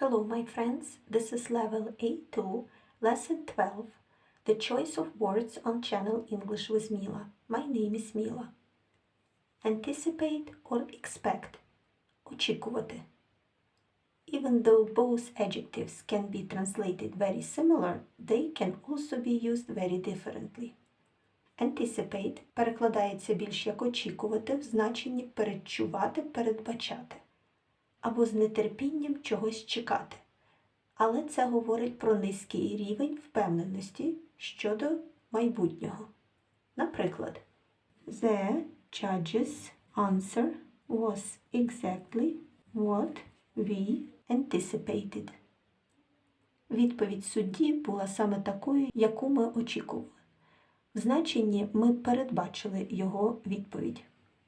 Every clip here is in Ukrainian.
Hello, my friends. This is level A2, lesson 12. The choice of words on channel English with Mila. My name is Mila. Anticipate or expect. Очікувати. Even though both adjectives can be translated very similar, they can also be used very differently. Anticipate перекладається більш як очікувати в значенні передчувати, передбачати Або з нетерпінням чогось чекати. Але це говорить про низький рівень впевненості щодо майбутнього. Наприклад, The judge's answer was exactly what we anticipated. Відповідь судді була саме такою, яку ми очікували. В значенні ми передбачили його відповідь.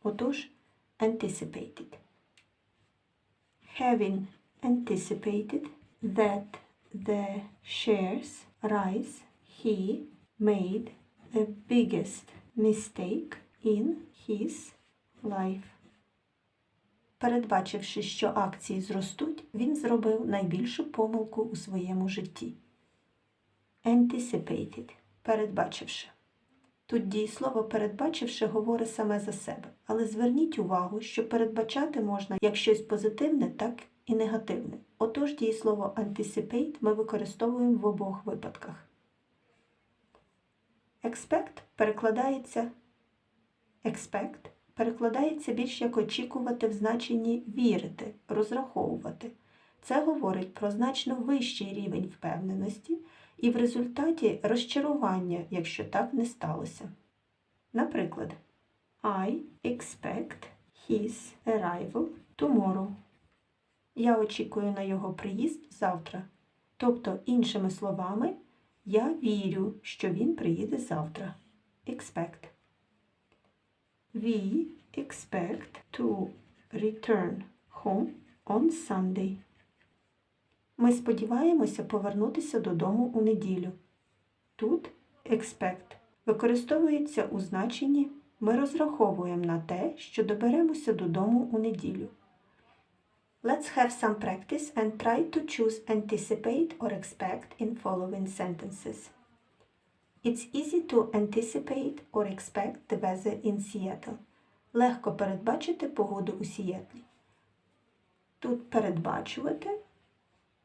Отож, anticipated. Having anticipated that the shares rise, he made the biggest mistake in his life. Передбачивши, що акції зростуть, він зробив найбільшу помилку у своєму житті. Anticipated – передбачивши. Тут дієслово передбачивши говорить саме за себе, але зверніть увагу, що передбачати можна як щось позитивне, так і негативне. Отож дієслово anticipate ми використовуємо в обох випадках. Expect перекладається expect перекладається більш як очікувати в значенні вірити, розраховувати. Це говорить про значно вищий рівень впевненості і в результаті розчарування, якщо так не сталося. Наприклад, I expect his arrival tomorrow. Я очікую на його приїзд завтра. Тобто, іншими словами, я вірю, що він приїде завтра. Expect. We expect to return home on Sunday. Ми сподіваємося повернутися додому у неділю. Тут expect використовується у значенні ми розраховуємо на те, що доберемося додому у неділю. Let's have some practice and try to choose anticipate or expect in following sentences. It's easy to anticipate or expect the weather in Seattle. Легко передбачити погоду у Сієтлі. Тут передбачувати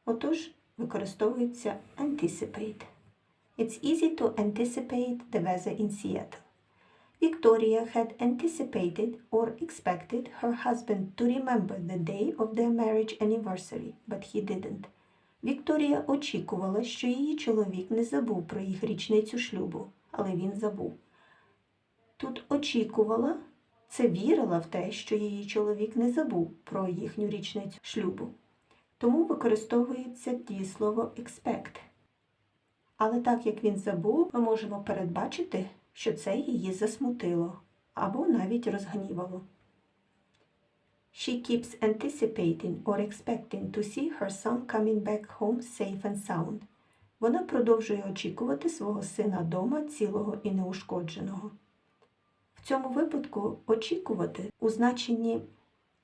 Отож, використовується anticipate. It's easy to anticipate the weather in Seattle. Victoria had anticipated or expected her husband to remember the day of their marriage anniversary, but he didn't. Вікторія очікувала, що її чоловік не забув про їх річницю шлюбу, але він забув. Тут очікувала це вірила в те, що її чоловік не забув про їхню річницю шлюбу тому використовується дієслово expect. Але так як він забув, ми можемо передбачити, що це її засмутило або навіть розгнівало. She keeps anticipating or expecting to see her son coming back home safe and sound. Вона продовжує очікувати свого сина дома цілого і неушкодженого. В цьому випадку очікувати у значенні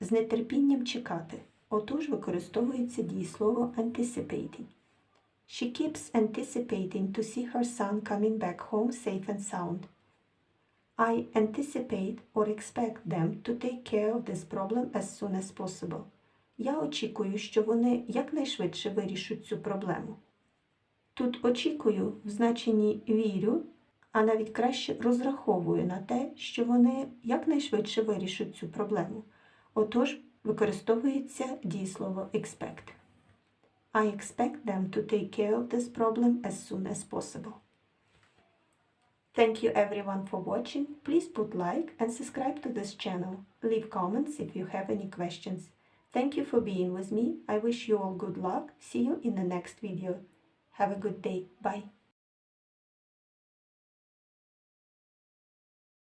з нетерпінням чекати. Отож використовується дієслово anticipating. She keeps anticipating to see her son coming back home safe and sound. I anticipate or expect them to take care of this problem as soon as possible. Я очікую, що вони якнайшвидше вирішать цю проблему. Тут очікую в значенні вірю, а навіть краще розраховую на те, що вони якнайшвидше вирішать цю проблему. Отож, використовується дієслово expect. I expect them to take care of this problem as soon as possible. Thank you everyone for watching. Please put like and subscribe to this channel. Leave comments if you have any questions. Thank you for being with me. I wish you all good luck. See you in the next video. Have a good day. Bye.